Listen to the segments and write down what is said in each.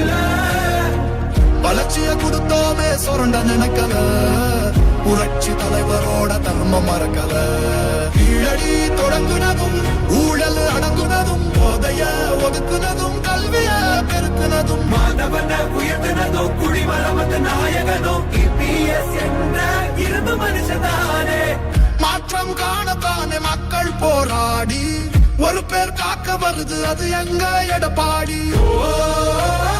மனசுல வளர்ச்சிய கொடுத்தோமே சுரண்ட நினைக்கல. புரட்சி தலைவரோட தர்மம் மறக்கல. கீழடி தொடங்குனதும் ஊழல் அடங்குனதும் போதைய ஒதுக்குனதும் கல்விய பெருக்குனதும். மாணவன உயர்த்தினதோ குடிமரமத்த நாயகனோ இபிஎஸ் என்ற இரும்பு மனுஷதானே. மாற்றம் காணத்தானே மக்கள் போராடி. ஒரு பேர் காக்க வருது அது எங்க எடப்பாடி? புரட்சி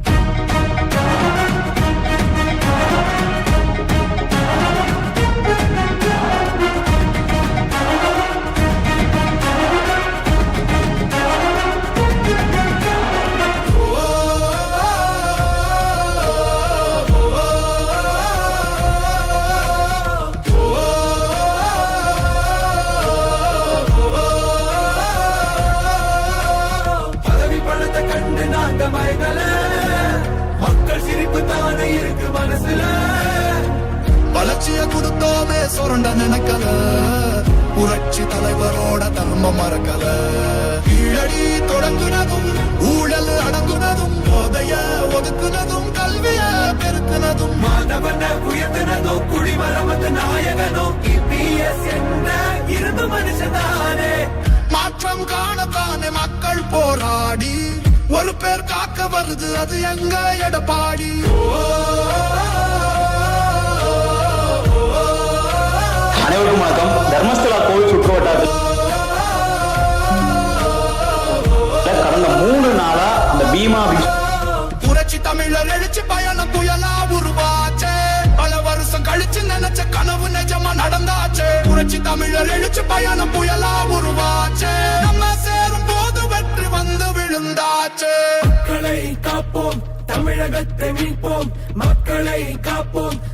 கொடுத்தோமே சுரண்ட நினைக்கல. புரட்சி தலைவரோட தர்மம் மறக்கல. கீழடி தொடங்குனதும் ஊழல் அடங்குனதும் போதைய ஒதுக்குனதும் கல்விய பெருக்குனதும். மாணவன உயர்த்தினதோ குடிமரமத்த நாயகனோ இபிஎஸ் என்ற இரும்பு மனுஷதானே. மாற்றம் காணத்தானே மக்கள் போராடி. ஒரு பேர் காக்க வருது அது எங்க எடப்பாடி? அனைவருக்கும் வணக்கம். தர்மஸ்தலா கோவில் சுற்றுவட்டாரத்தில் கடந்த மூணு நாளா அந்த பீமா புரட்சி தமிழர் எழுச்சி பயணம் புயலா உருவாச்சே. பல வருஷம் கழிச்சு நினைச்ச கனவு நிஜமா நடந்தாச்சே. புரட்சி தமிழர் எழுச்சி பயணம் புயலா உருவாச்சே. நம்ம சேரும் போது வெற்றி நடந்தாச்சு மக்களை காப்போம் தமிழகத்தை மீட்போம் மக்களை காப்போம்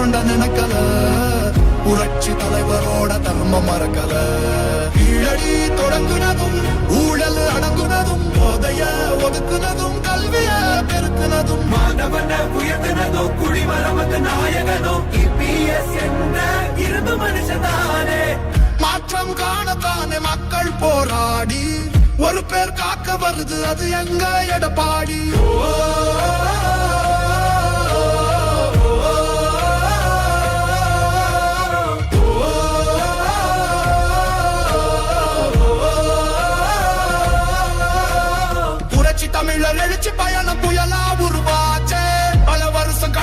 சுரண்ட நினைக்கல. புரட்சி தலைவரோட தர்மம் மறக்கல. கீழடி தொடங்குனதும் ஊழல் அடங்குனதும் போதைய ஒதுக்குனதும் கல்விய பெருக்குனதும். மாணவன உயர்த்தினதோ குடிமரமத்து நாயகனோ இபிஎஸ் என்ன இரும்பு மனுஷனானே மாற்றம் காணத்தானே மக்கள் போராடி. ஒரு பேர் காக்க வருது அது எங்க எடப்பாடி? புரட்சி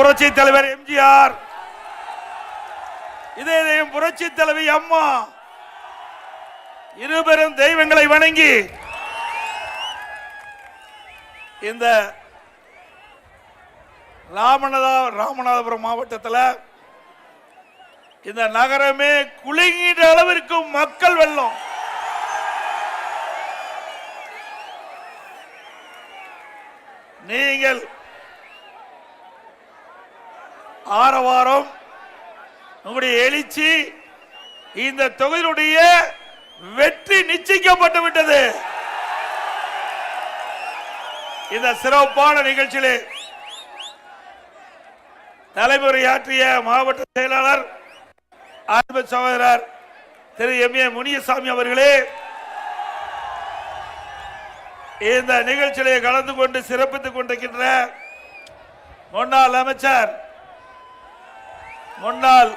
புரட்சி தலைவர் எம்ஜிஆர். இதே புரட்சி தலைவி அம்மா. இருபெரும் தெய்வங்களை வணங்கி இந்த ராமநாதா ராமநாதபுரம் மாவட்டத்தில் இந்த நகரமே குலுங்கின்ற அளவிற்கு மக்கள் வெள்ளம். நீங்கள் ஆரவாரம். நம்முடைய எழுச்சி இந்த தொகுதியினுடைய வெற்றி நிச்சயிக்கப்பட்டு விட்டது. இந்த சிறப்பான நிகழ்ச்சியிலே தலைமுறையாற்றிய மாவட்ட செயலாளர் அன்பு சகோதரர் திரு எம் ஏ முனியசாமி அவர்களே இந்த நிகழ்ச்சியிலே கலந்து கொண்டு சிறப்பித்துக் கொண்டிருக்கின்ற முன்னாள் அமைச்சர் முன்னாள்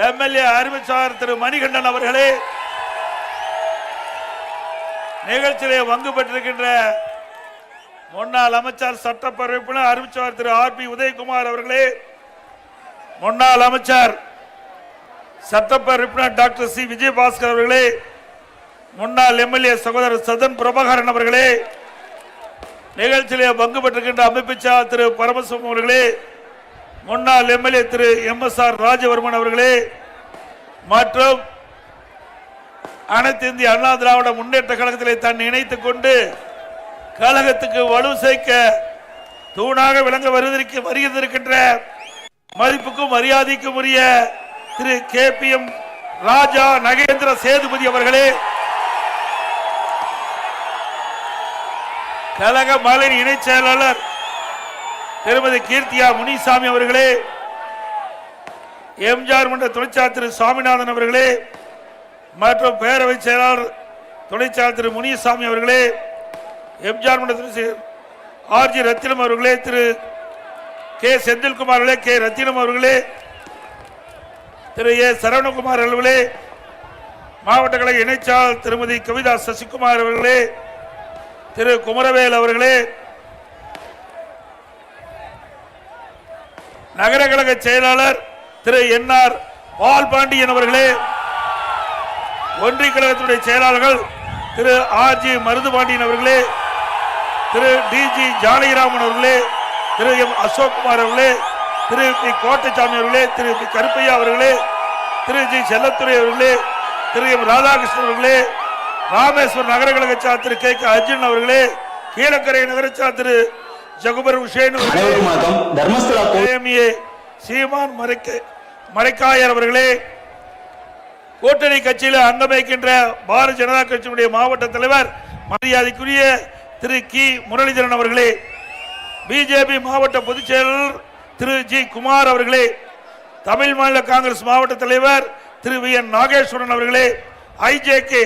எம்எல்ஏ அறிவிச்சார் திரு மணிகண்டன் அவர்களே நிகழ்ச்சியிலே பங்கு பெற்றிருக்கின்ற முன்னாள் அமைச்சர் சட்டப்பரப்பினர் உறுப்பினர் திரு ஆர் பி உதயகுமார் அவர்களே முன்னாள் அமைச்சர் சட்டப்பரப்பினர் டாக்டர் சி விஜயபாஸ்கர் அவர்களே முன்னாள் எம்எல்ஏ சகோதரர் சதன் பிரபாகரன் அவர்களே நிகழ்ச்சியிலே பங்கு பெற்றிருக்கின்ற அமைப்பு செயலாளர் திரு பரமசிவம் அவர்களே முன்னாள் எம்எல்ஏ திரு எம் எஸ் ஆர் ராஜவர்மன் அவர்களே மற்றும் அனைத்து இந்திய அண்ணா திராவிட முன்னேற்ற கழகத்திலே தன்னை இணைத்துக் கொண்டு கழகத்துக்கு வலு சேர்க்க தூணாக விளங்க வருவதற்கு வருகின்றிருக்கின்ற மதிப்புக்கும் மரியாதைக்கும் உரிய திரு K P M Raja Nagendra Sethupathi அவர்களே கழக மகளிர் இணைச் செயலாளர் திருமதி கீர்த்தியா முனிசாமி அவர்களே எம்ஜிஆர் மன்ற துணைச்சாளர் திரு சுவாமிநாதன் அவர்களே மற்றும் பேரவை செயலாளர் துணைச்சாளர் திரு முனிசாமி அவர்களே எம்ஜிஆர் மன்ற துணை ஆர் ஜி ரத்தினம் அவர்களே திரு கே செந்தில்குமார் அவர்களே கே ரத்தினம் அவர்களே திரு ஏ சரவணகுமார் அவர்களே மாவட்ட கழக இணைச்சாளர் திருமதி கவிதா சசிகுமார் அவர்களே திரு குமரவேல் அவர்களே நகர கழக செயலாளர் திரு என் ஆர் பால் பாண்டியன் அவர்களே ஒன்றிய கழகத்துடைய செயலாளர்கள் திரு ஆர் ஜி மருது பாண்டியன் அவர்களே திரு டி ஜி ஜானகிராமன் அவர்களே திரு எம் அசோக்குமார் அவர்களே திரு பி கோட்டைசாமி அவர்களே திரு பி கருப்பையா அவர்களே திரு ஜி செல்லத்துறை அவர்களே திரு எம் ராதாகிருஷ்ணன் அவர்களே ராமேஸ்வரம் நகர கழக சார் திரு கே கே அர்ஜுன் அவர்களே கீழக்கரை நகரச்சார் திரு ஜகுபர் உஷேன் சீமான் மறைக்க மறைக்காயர் அவர்களே கூட்டணி கட்சியில் அங்கம் வைக்கின்ற பாரதிய ஜனதா கட்சியினுடைய மாவட்ட தலைவர் மரியாதைக்குரிய திரு கி. முரளிதரன் அவர்களே பிஜேபி மாவட்ட பொதுச் செயலாளர் திரு ஜி. குமார் அவர்களே தமிழ் மாநில காங்கிரஸ் மாவட்ட தலைவர் திரு வி. என். நாகேஸ்வரன் அவர்களே ஐஜேகே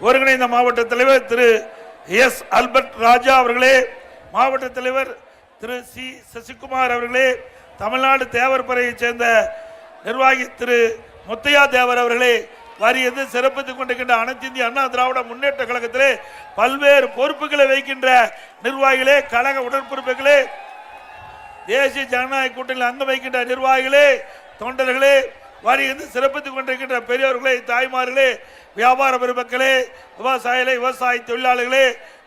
ஒருங்கிணைந்த மாவட்ட தலைவர் திரு எஸ். அல்பர்ட் ராஜா அவர்களே மாவட்ட தலைவர் திரு சி சசிகுமார் அவர்களே தமிழ்நாடு தேவர் பறையைச் சேர்ந்த நிர்வாகி திரு முத்தையா தேவர் அவர்களே வரியது சிறப்பித்துக் கொண்டிருக்கின்ற அனைத்து இந்திய அண்ணா திராவிட முன்னேற்ற கழகத்திலே பல்வேறு பொறுப்புகளை வைக்கின்ற நிர்வாகிகளே கழக உடற்பொறுப்புகளே தேசிய ஜனநாயக கூட்டணியில் அங்கம் வைக்கின்ற நிர்வாகிகளே தொண்டர்களே வரியிருந்து சிறப்பித்துக் கொண்டிருக்கின்ற பெரியவர்களே தாய்மார்களே வியாபார பெருமக்களே விவசாயிகளே விவசாய தொழிலாளர்களே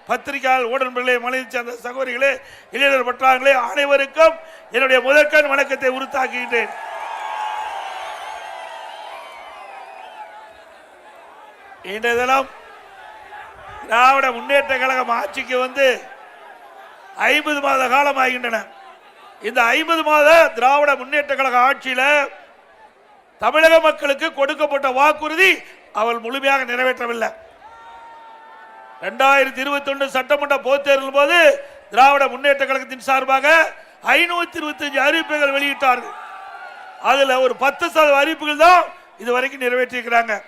பத்திரிகையாளர் ஊடகங்களே மனித சேர்ந்த சகோதரிகளே இளைஞர் பற்றாங்களே அனைவருக்கும் என்னுடைய முதற்கண் வணக்கத்தை உறுத்தாக்குகின்றேன் இன்றைய தினம் திராவிட முன்னேற்ற கழகம் ஆட்சிக்கு வந்து ஐம்பது மாத காலம் ஆகின்றன இந்த ஐம்பது மாத திராவிட முன்னேற்ற கழக ஆட்சியில் தமிழக மக்களுக்கு கொடுக்கப்பட்ட வாக்குறுதி அவள் முழுமையாக நிறைவேற்றவில்லை. ரெண்டாயிரத்தி இருபத்தி ஒன்று சட்டமன்ற பொதுத் தேர்தல் போது திராவிட முன்னேற்ற கழகத்தின் சார்பாக ஐநூத்தி இருபத்தஞ்சு அறிவிப்புகள் வெளியிட்டார்கள். அதுல ஒரு பத்து சதவீத அறிவிப்புகள் தான் இதுவரைக்கும் நிறைவேற்றியிருக்கிறாங்க.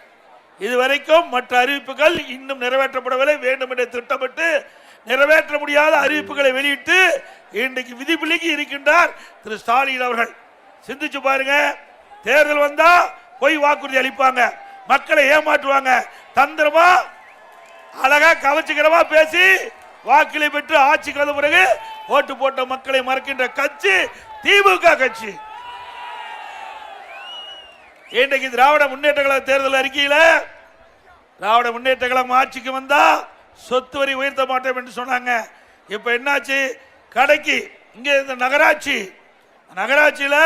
இதுவரைக்கும் மற்ற அறிவிப்புகள் இன்னும் நிறைவேற்றப்படவில்லை. வேண்டும் என்று திட்டமிட்டு நிறைவேற்ற முடியாத அறிவிப்புகளை வெளியிட்டு இன்றைக்கு விதிவிலக்கி இருக்கின்றார் திரு ஸ்டாலின் அவர்கள். சிந்திச்சு பாருங்க. தேர்தல் வந்தா பொய் வாக்குறுதி அளிப்பாங்க. மக்களை ஏமாற்றுவாங்க. தந்திரமா அழகா கவச்சுக்கிறவா பேசி வாக்களை பெற்று ஆட்சிக்கு வந்த பிறகு ஓட்டு போட்ட மக்களை மறக்கின்ற கட்சி திமுக கட்சி. இன்றைக்கு திராவிட முன்னேற்ற கழக தேர்தல் அறிக்கையில் திராவிட முன்னேற்ற கழகம் ஆட்சிக்கு வந்தா சொத்து வரி உயர்த்த மாட்டோம் என்று சொன்னாங்க. இப்ப என்னாச்சு? கடைக்கு இங்கே இந்த நகராட்சி நகராட்சியில்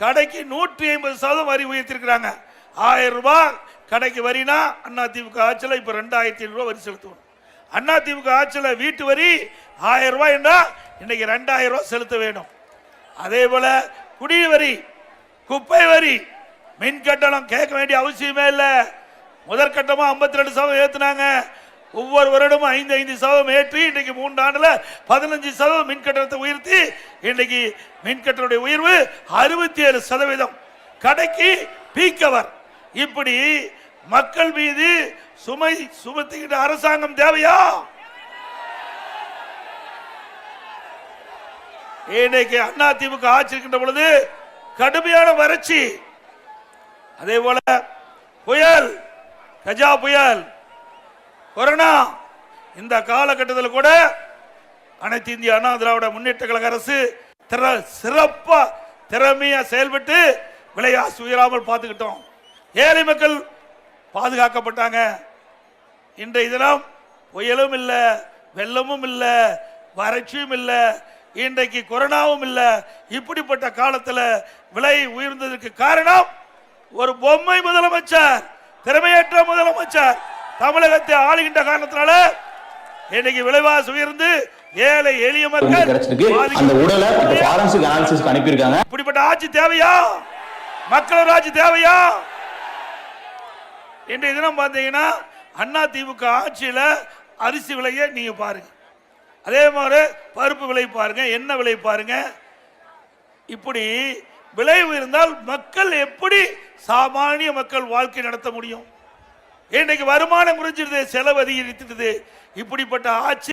கடைக்கு நூற்றி ஐம்பது சதவீதம் வரி உயர்த்திருக்கிறாங்க. ஆயிரம் ரூபாய் கடைக்கு வரினா அண்ணா திமுக ஆட்சியில் இப்போ ரெண்டாயிரத்தி ஐநூறு வரி செலுத்துவோம். அண்ணா திமுக ஆட்சியில் வீட்டு வரி ஆயிரம் ரூபாய் என்றால் இன்னைக்கு ரெண்டாயிரம் ரூபாய் செலுத்த வேண்டும். அதே போல குடி வரி குப்பை வரி மின் கட்டணம் கேட்க வேண்டிய அவசியமே இல்லை. முதற்கட்டமாக ஐம்பத்தி ரெண்டு சதவீதம் ஏற்றுனாங்க ஒவ்வொரு வருடமும் ஐந்து ஐந்து சதவீதம் ஏற்றி இன்றைக்கு மூன்று ஆண்டுல பதினஞ்சு சதவீதம் மின் கட்டணத்தை உயர்த்தி இன்றைக்கு மின் கட்டணத்துடைய உயர்வு அறுபத்தி ஏழு சதவீதம். கடைக்கு பீக்கவர் இப்படி மக்கள் மீது சுமை சுமத்துகின்ற அரசாங்கம் தேவையா? இன்னைக்கு அண்ணா திமுக ஆட்சி இருக்கின்ற பொழுது கடுமையான வறட்சி. அதே போல புயல் கஜா புயல் கொரோனா இந்த காலகட்டத்தில் கூட அனைத்து இந்திய அண்ணா திராவிட முன்னேற்ற கழக அரசு திற சிறப்பா திறமையா செயல்பட்டு விலையாசி உயராமல் பார்த்துக்கிட்டோம். ஏழை மக்கள் பாதுகாக்கப்பட்டாங்க. இன்றைய தினம் புயலும் இல்லை வெள்ளமும் இல்லை வறட்சியும் இல்லை இன்றைக்கு கொரோனாவும் இல்லை. இப்படிப்பட்ட காலத்தில் விலை உயர்ந்ததற்கு காரணம் ஒரு பொம்மை முதலமைச்சர் திறமையற்ற முதலமைச்சர் தமிழகத்தை ஆளுகின்ற காரணத்தினால இன்னைக்கு விலைவாசி உயர்ந்து ஏழை எளிய மக்கள் அந்த உடலை இப்படிப்பட்ட ஆட்சி தேவையா? மக்களோட ஆட்சி தேவையா? இன்றைய தினம் பார்த்தீங்கன்னா அண்ணா திமுக ஆட்சியில் அரிசி விலையை நீங்கள் பாருங்க. அதே மாதிரி பருப்பு விலை பாருங்க எண்ணெய் விலை பாருங்க. இப்படி விலை உயர்ந்தால் மக்கள் எப்படி சாமானிய மக்கள் வாழ்க்கை நடத்த முடியும்? இன்னைக்கு வருமானம் குறைஞ்சிருது செலவு அதிகரித்துடுது. இப்படிப்பட்ட ஆட்சி